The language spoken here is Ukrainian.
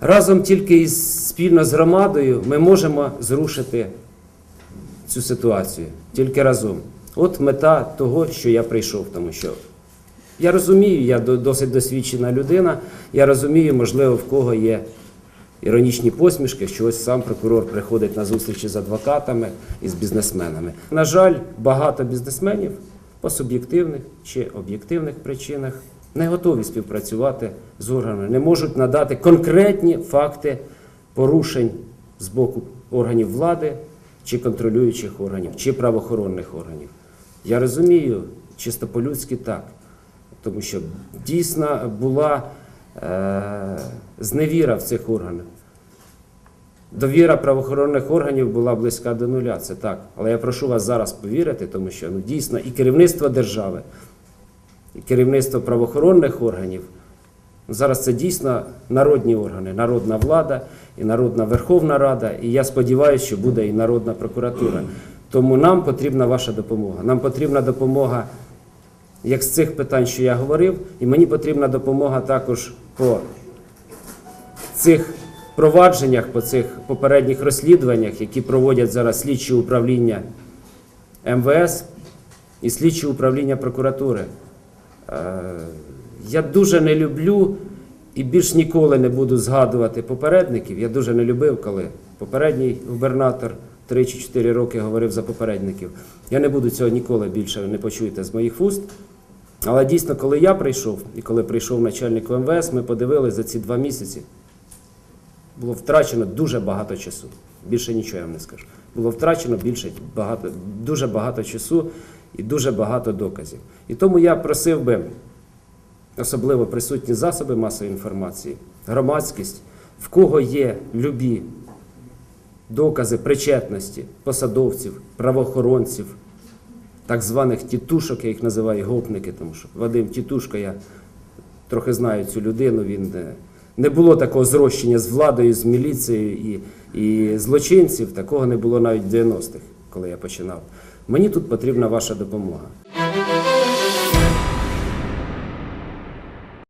Разом тільки із спільно з громадою ми можемо зрушити цю ситуацію тільки разом. От мета того, що я прийшов, тому що я розумію, я досить досвідчена людина. Я розумію, можливо, в кого є іронічні посмішки, що ось сам прокурор приходить на зустрічі з адвокатами і з бізнесменами. На жаль, багато бізнесменів по суб'єктивних чи об'єктивних причинах не готові співпрацювати з органами, не можуть надати конкретні факти порушень з боку органів влади чи контролюючих органів, чи правоохоронних органів. Я розумію, чисто по-людськи так. Тому що дійсно була е, зневіра в цих органах. Довіра правоохоронних органів була близька до нуля, це так. Але я прошу вас зараз повірити, тому що ну, дійсно і керівництво держави, керівництво правоохоронних органів зараз це дійсно народні органи, народна влада і народна Верховна Рада. І я сподіваюся, що буде і народна прокуратура. Тому нам потрібна ваша допомога. Нам потрібна допомога як з цих питань, що я говорив, і мені потрібна допомога також по цих провадженнях, по цих попередніх розслідуваннях, які проводять зараз слідчі управління МВС і слідчі управління прокуратури. Е, Я дуже не люблю і більш ніколи не буду згадувати попередників. Я дуже не любив, коли попередній губернатор 3 чи 4 роки говорив за попередників. Я не буду цього ніколи більше не почуєте з моїх вуст. Але дійсно, коли я прийшов і коли прийшов начальник МВС, ми подивилися за ці два місяці. Було втрачено дуже багато часу. Більше нічого я вам не скажу. Було втрачено більше багато, дуже багато часу і дуже багато доказів. І тому я просив би, особливо присутні засоби масової інформації, громадськість, в кого є любі докази причетності посадовців, правоохоронців, так званих тітушок, я їх називаю гопники, тому що Вадим Тітушка, я трохи знаю цю людину, він е, не було такого зрощення з владою, з міліцією і, і злочинців, такого не було навіть в 90-х, коли я починав. Мені тут потрібна ваша допомога.